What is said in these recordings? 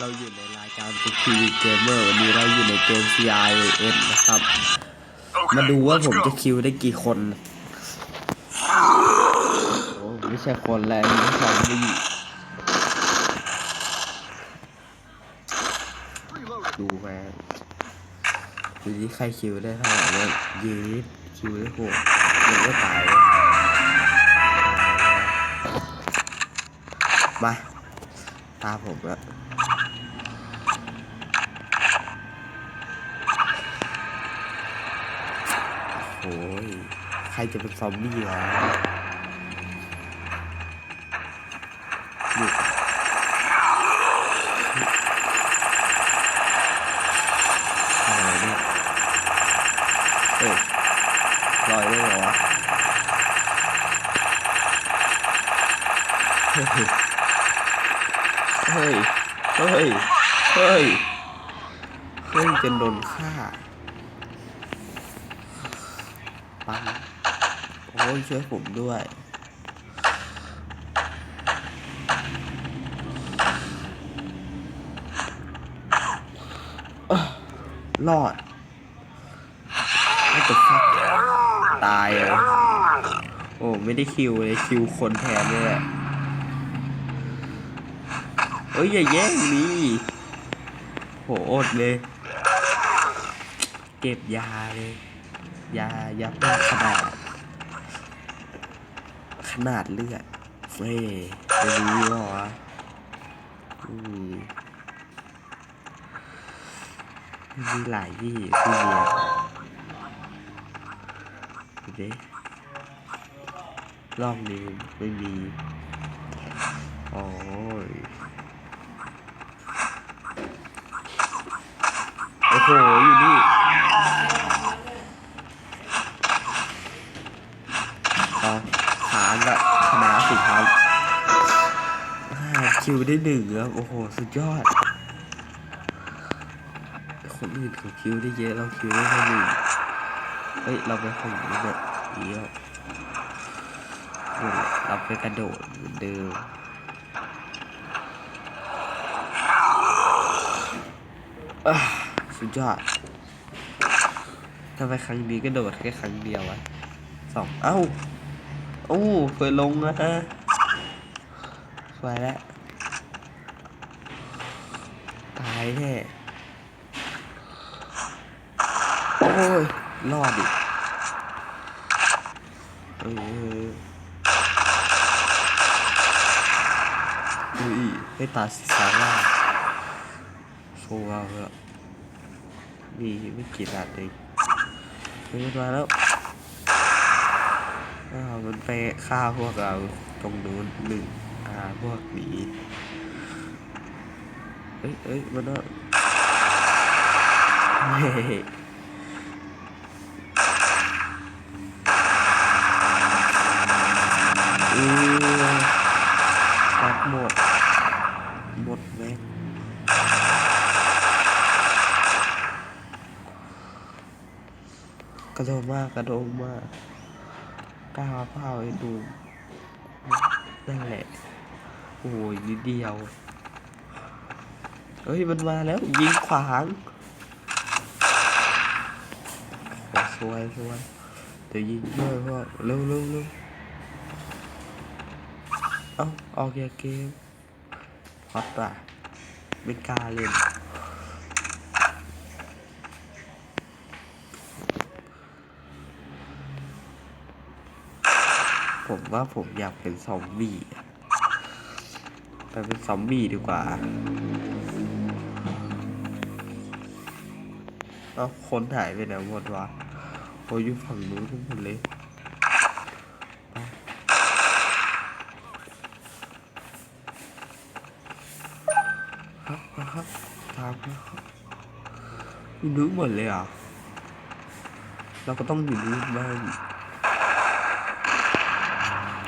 เราอยู่ในรายการทุกทีวีเกมเมอร์วันนี้เราอยู่ในเกม CIS นะครับ มาดูว่าผมจะคิวได้กี่คนโอ้ไม่ใช่คนแล้วนี่ซอมบี้ดูมาดูที่ใครคิวได้เท่าไหร่เนี่ยยืดคิวได้โหดยังก็ตายเลยมาตาผมละ โอ้ยใครจะเป็นซอมบี้วะนี่อะไรเนี่ยเอ้ยลอยได้เหรอวะเฮ้ย เฮ้ย เฮ้ย เฮ้ยเฮ้ยจนโดนฆ่า ปังโอ้ยช่วยผมด้วย รอดไม่ตกฟักตายเหรอโอ้ ไม่ได้คิวเลย คิวคนแทนเลยเอ้ย อย่าแย่งนี่โหอดเลย เก็บยาเลย ยายาเพิ่มขนาด ขนาดเลือดเฟ้ยจะรู้เหรออืมมีหลายที่ที่เรียนดูดิรอบนี้ไม่มีโอ้ยโอ้โหอยู่นี่ คิวได้หนึ่งครับ โอ้โห สุดยอด คนอื่นเขาคิวได้เยอะเราคิวได้แค่หนึ่งเฮ้ย เราไปของนี้เนี่ยเยอะโอ้ยเราไปกระโดดเหมือนเดิมสุดยอดทำไมครั้งนี้ก็โดดแค่ครั้งเดียววะสองเอ้า โอ้เคยลงนะฮะสวยแล้ว ตายแน่โอ้ยรอดดิเอออุ้ยให้ตาสีสาร่าโชว์เอาแล้วมีไม่กี่นัดเองเฮ้ยมาแล้วอ้าวมันไปฆ่าพวกเราตรงนู้นหนึ่งอ่าพวกหนี เอ้ยเอ้ยมันว่าเฮ้ยอือตัดหมด หมดแม่งกระโดดมากกระโดดมากกล้าเผาไอ้ดูนั่นแหละ โอ้ยนิดเดียว เฮ้ยมันมาแล้ว ยิงขวางสวยสวยเดี๋ยวยิงด้วยพ่อเร็วเร็วเร็วเอ้าออกจากเกมฮอตป่ะไม่กาเล่นผมว่าผมอยากเป็นซอมบี้ไปเป็นซอมบี้ดีกว่า เอาคนหายไปไหนหมดวะโอ้ยอยู่ฝั่งนู้นทั้งหมดเลยครับครับตามมาครับอยู่นู้นหมดเลยอะเราก็ต้องอยู่นู้นบ้าง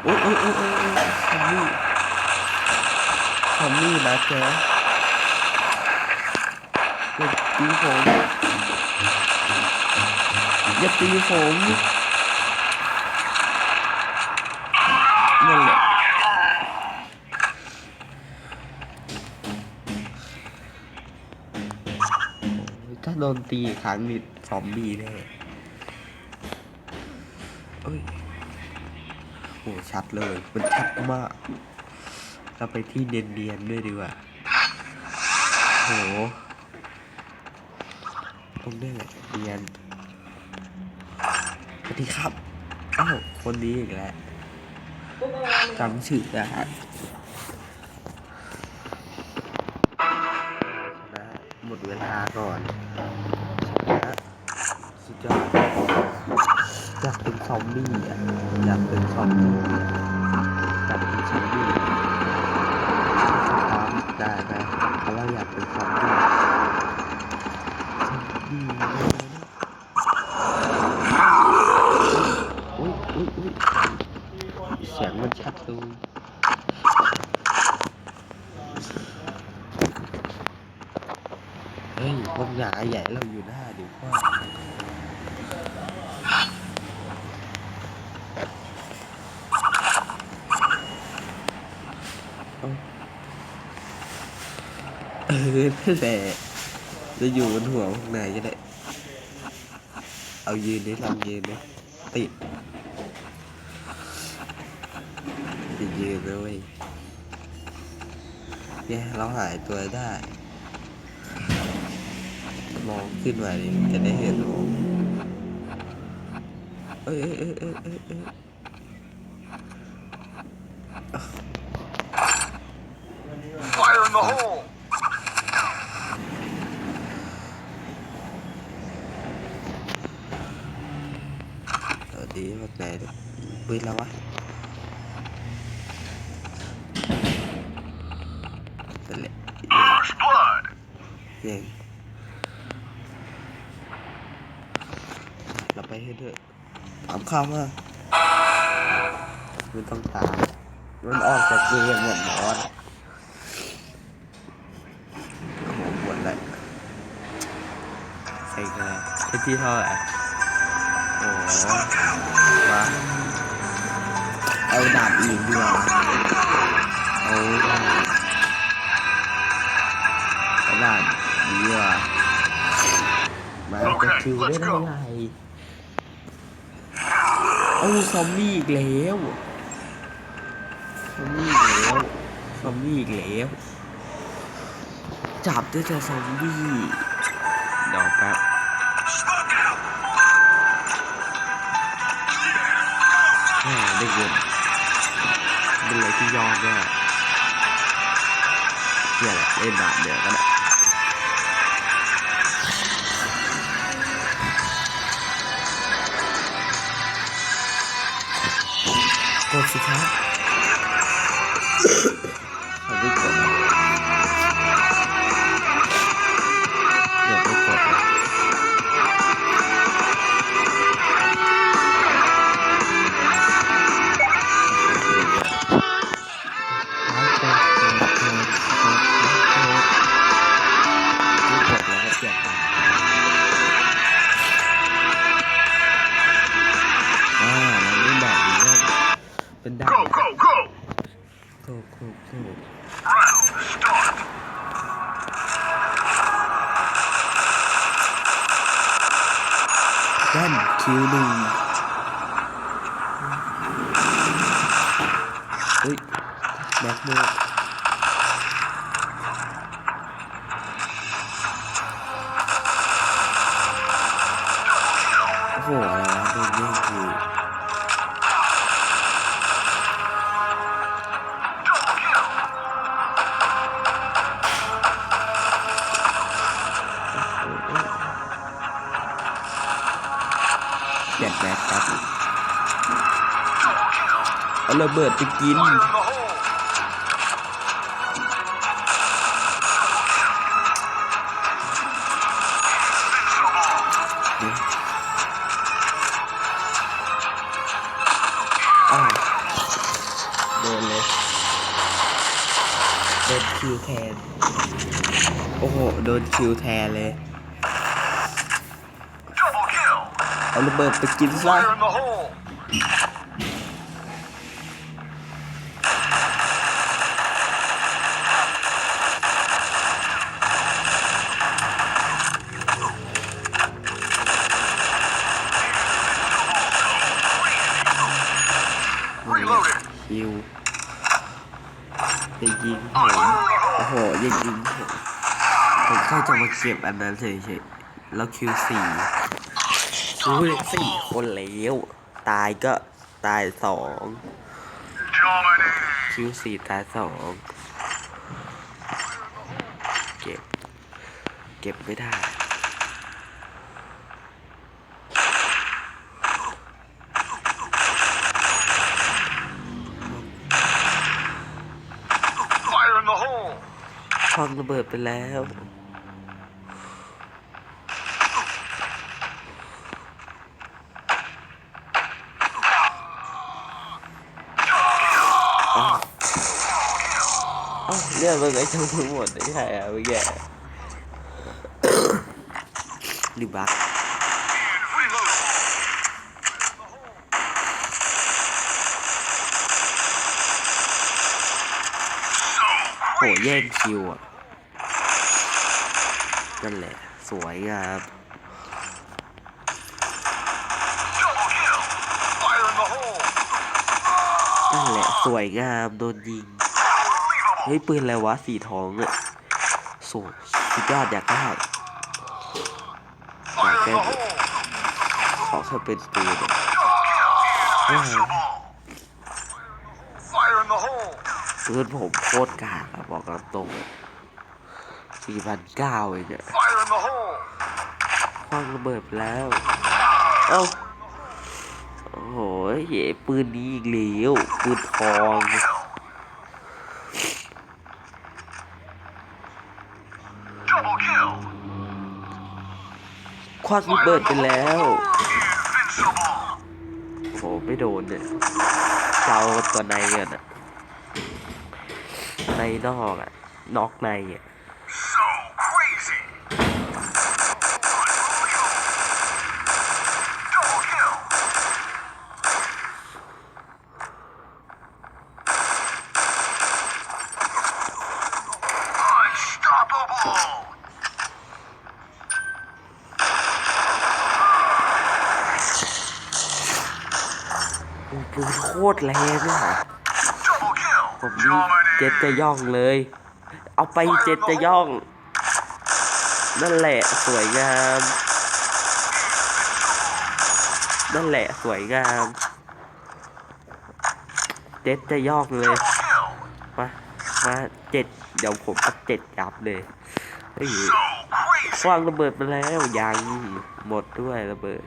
โอ้ยโอ้ยโอ้ยโอ้ยโอ้ยซอมบี้ซอมบี้นะแกอย่าตีผม อย่าตีผมนั่นแหละถ้าโดนตีครั้งนี่ซอมบี้แน่เอ้ยโหชัดเลย มันชัดมาก เราไปที่เนียนๆด้วยดีกว่าโหตรงนี้แหละเนียน วัสดีครับอ้าวคนนี้อีกแล้วจำชื่อได้นะหมดเวลาก่อนนะสุดยอดอยากเป็นซอมบี้อะอยากเป็นซอมบี้อะอยากเป็นซอมบี้ตามได้ไหมเพราะว่าอยากเป็นซอมบี้ซอมบี้อุ้ยอุ้ยอุ้ย เสียงมันชัดเลยเฮ้ยพวกหยาใหญ่เราอยู่หน้าดีกว่าเออนั่นแหละจะอยู่บนหัวพวกนายก็ได้ เอายืนดิลองยืนดิติด จะยืนเว้ยเนี่ยเราหายตัวได้ มองขึ้นมาดิจะได้เห็นเอ้ยเอ้ยเอ้ยเอ้ยเอ้ยเอ้ย Fire in the hole! สวัสดีพวกนายดิปืนแล้ววะนั่นแหละ First blood! เยังเราไปให้ด้วย ตามข้าวมาไม่ต้องตามมันออกจากเกมหมดหมดโอ้โหหมดเลยใส่กันเลยไอที่เท่าไหร่โอ้โหมาเอาดาบอีกดีกว่าเอาดาบเอาดาบดีกว่ามาจะคิวได้เท่าไหร่ เอาซอมบี้อีกแล้วซอมบี้อีกแล้วซอมบี้อีกแล้วจับด้แต่ซอมบี้เดี๋ยวแป๊บได้เงินเป็นอะไรที่ยอดมากเนี่ยแหละเล่นดาบเดียวก็ได้ คิวหนึ่งเฮ้ยแบ็คโมโอ้โหอะไรวะโดนแย่งคิว เอาระเบิดไปกินโอ้าวโดนเลยโดนคิวแทน โอ้โห โดนคิวแทนเลย เอาระเบิดไปกินซะ ผมแค่จะมาเก็บอันนั้นเฉยๆแล้วคิวสี่อุ้ยสี่คนแล้วตายก็ตายสอง Dominating. คิวสี่ตายสองเก็บ เก็บไม่ได้ Fire in the hole. ช่องระเบิดไปแล้ว อ้าว เอ้าเรื่องมันไอ้ทั้งหมดไม่ใช่อะเมื่อกี้นี่บัก Reload. โหแย่งคิวอะนั่นแหละ สวยงาม Double kill. Fire in the hole. นั่นแหละ สวยงามโดนยิง เฮ้ยปืนอะไรวะสีทองอะสวยสุดยอดอยากได้ Fire in the Okay. hole. ขอแค่เป็นปืนอะ Invincible. Fire in the hole. ปืนผมโคตรกากอะบอกตามตรงสี่พันเก้าเองเนี่ยคว้างระเบิดแล้ว เอ้าโอ้โหเหี้ยปืนนี้อีกแล้วปืนทอง คว้างระเบิดไปแล้วโอ้โหไม่โดนเนี่ยเจ้าตัวในกันอะในนอกอะนอกในอะ โอ้ปืนโคตรแรงอะ Double kill. ผมนี่เจ็ดจะย่องเลย เอาไปเจ็ดจะย่อง นั่นแหละสวยงาม นั่นแหละสวยงาม เจ็ดจะย่องเลย มา มาเจ็ดเดี๋ยวผมก็เจ็ดยับเลยเฮ้ยวางระเบิดไปแล้วยังหมดด้วยระเบิด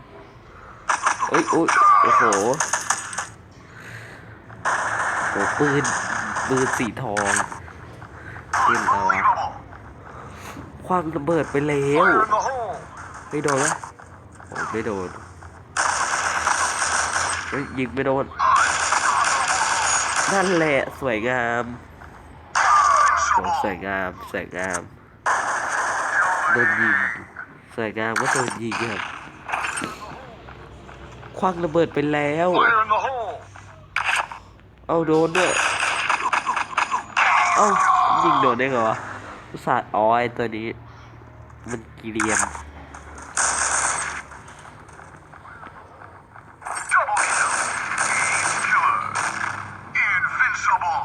เอ้ยอุ้ยโอ้โห ปืนปืนสีทองปืนอะไรวควางระเบิดไปแล้วไม่โดนละโอ้ไม่โดนเฮ้ยยิงไม่โดน นั่นแหละสวยงามโอ้สวยงามสวยงามโดนยิงสวยงามก็โดนยิงครับควางระเบิดไปแล้ว เอาโดนด้วย เอ้ายิงโดนได้ไงวะอุตส่าห์อ๋อไอตัวนี้ มันกีเรียน Double kill. Killer. Invincible.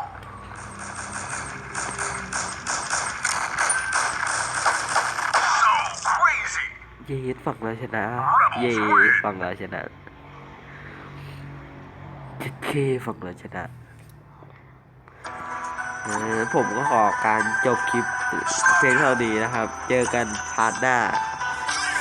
So crazy. เย้ฝั่งเราชนะ เย้ฝั่งเราชนะ เจ็ดเคฝั่งเลยชนะผมก็ขอการจบคลิปเพลงเท่านี้นะครับ เจอกันพาร์ทหน้า